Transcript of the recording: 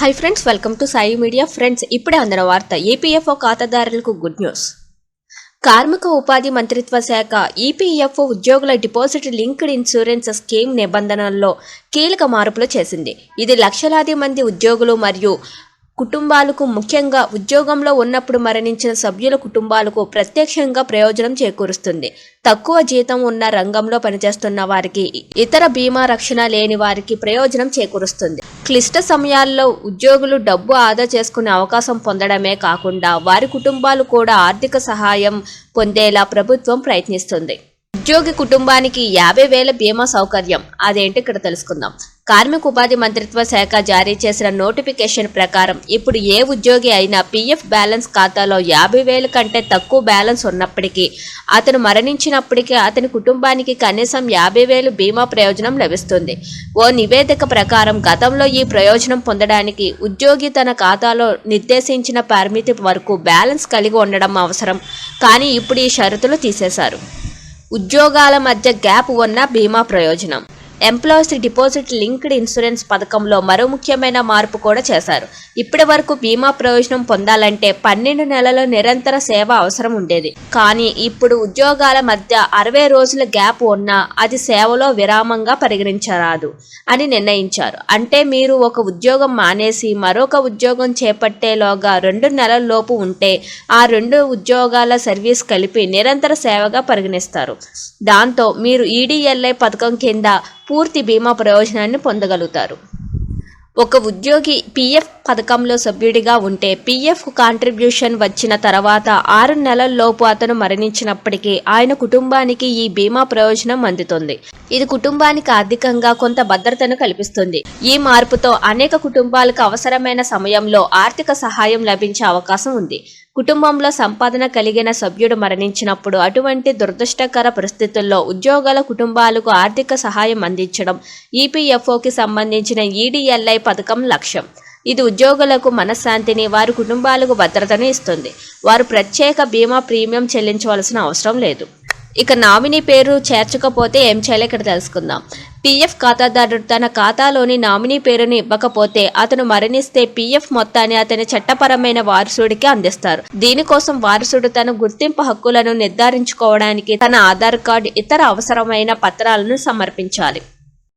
Hi friends welcome to Sai media friends ఇప్పుడే అందిన వార్త ఈపీఎఫ్ఓ ఖాతాదారులకు గుడ్ న్యూస్ కార్మిక ఉపాధి మంత్రిత్వ శాఖ ఈపీఎఫ్ఓ ఉద్యోగుల డిపాజిట్ లింక్డ్ ఇన్సూరెన్స్ స్కీమ్ నిబంధనల్లో కీలక మార్పులు చేసింది. ఇది లక్షలాది మంది ఉద్యోగులు మరియు కుటుంబాలకు ముఖ్యంగా ఉద్యోగంలో ఉన్నప్పుడు మరణించిన సభ్యుల కుటుంబాలకు ప్రత్యక్షంగా ప్రయోజనం చేకూరుస్తుంది. తక్కువ జీతం ఉన్న రంగంలో పనిచేస్తున్న వారికి ఇతర బీమా రక్షణ లేని వారికి ప్రయోజనం చేకూరుస్తుంది. క్లిష్ట సమయాల్లో ఉద్యోగులు డబ్బు ఆదా చేసుకునే అవకాశం పొందడమే కాకుండా వారి కుటుంబాలు కూడా ఆర్థిక సహాయం పొందేలా ప్రభుత్వం ప్రయత్నిస్తుంది. ఉద్యోగి కుటుంబానికి యాభై వేల బీమా సౌకర్యం. అదేంటి ఇక్కడ తెలుసుకుందాం. కార్మిక ఉపాధి మంత్రిత్వ శాఖ జారీ చేసిన నోటిఫికేషన్ ప్రకారం ఇప్పుడు ఏ ఉద్యోగి అయినా పీఎఫ్ బ్యాలెన్స్ ఖాతాలో యాభై వేల కంటే తక్కువ బ్యాలెన్స్ ఉన్నప్పటికీ అతను మరణించినప్పటికీ అతని కుటుంబానికి కనీసం యాభై వేలు బీమా ప్రయోజనం లభిస్తుంది. ఓ నివేదిక ప్రకారం గతంలో ఈ ప్రయోజనం పొందడానికి ఉద్యోగి తన ఖాతాలో నిర్దేశించిన పరిమితి వరకు బ్యాలెన్స్ కలిగి ఉండడం అవసరం. కానీ ఇప్పుడు ఈ షరతులు తీసేశారు. ఉద్యోగాల మధ్య గ్యాప్ ఉన్న బీమా ప్రయోజనం. ఎంప్లాయీస్ డిపాజిట్ లింక్డ్ ఇన్సూరెన్స్ పథకంలో మరో ముఖ్యమైన మార్పు కూడా చేశారు. ఇప్పటి వరకు బీమా ప్రయోజనం పొందాలంటే పన్నెండు నెలల నిరంతర సేవ అవసరం ఉండేది. కానీ ఇప్పుడు ఉద్యోగాల మధ్య అరవై రోజుల గ్యాప్ ఉన్నా అది సేవలో విరామంగా పరిగణించరాదు అని నిర్ణయించారు. అంటే మీరు ఒక ఉద్యోగం మానేసి మరొక ఉద్యోగం చేపట్టేలోగా రెండు నెలల లోపు ఉంటే ఆ రెండు ఉద్యోగాల సర్వీస్ కలిపి నిరంతర సేవగా పరిగణిస్తారు. దాంతో మీరు ఈడీఎల్ఐ పథకం కింద పూర్తి బీమా ప్రయోజనాన్ని పొందగలుగుతారు. ఒక ఉద్యోగి పీఎఫ్ పథకంలో సభ్యుడిగా ఉంటే పీఎఫ్ కాంట్రిబ్యూషన్ వచ్చిన తర్వాత ఆరు నెలల్లోపు అతను మరణించినప్పటికీ ఆయన కుటుంబానికి ఈ బీమా ప్రయోజనం అందుతుంది. ఇది కుటుంబానికి ఆర్థికంగా కొంత భద్రతను కల్పిస్తుంది. ఈ మార్పుతో అనేక కుటుంబాలకు అవసరమైన సమయంలో ఆర్థిక సహాయం లభించే అవకాశం ఉంది. కుటుంబంలో సంపాదన కలిగిన సభ్యుడు మరణించినప్పుడు అటువంటి దురదృష్టకర పరిస్థితుల్లో ఉద్యోగాల కుటుంబాలకు ఆర్థిక సహాయం అందించడం ఈపీఎఫ్ఓకి సంబంధించిన ఈడీఎల్ఐ పథకం లక్ష్యం. ఇది ఉద్యోగులకు మనశ్శాంతిని వారి కుటుంబాలకు భద్రతను ఇస్తుంది. వారు ప్రత్యేక బీమా ప్రీమియం చెల్లించవలసిన అవసరం లేదు. ఇక నామినీ పేరు చేర్చకపోతే ఏం చేయాలో ఇక్కడ తెలుసుకుందాం. పీఎఫ్ ఖాతాదారుడు తన ఖాతాలోని నామినీ పేరుని ఇవ్వకపోతే అతను మరణిస్తే పీఎఫ్ మొత్తాన్ని అతని చట్టపరమైన వారసుడికి అందిస్తారు. దీనికోసం వారసుడు తన గుర్తింపు హక్కులను నిర్ధారించుకోవడానికి తన ఆధార్ కార్డు ఇతర అవసరమైన పత్రాలను సమర్పించాలి.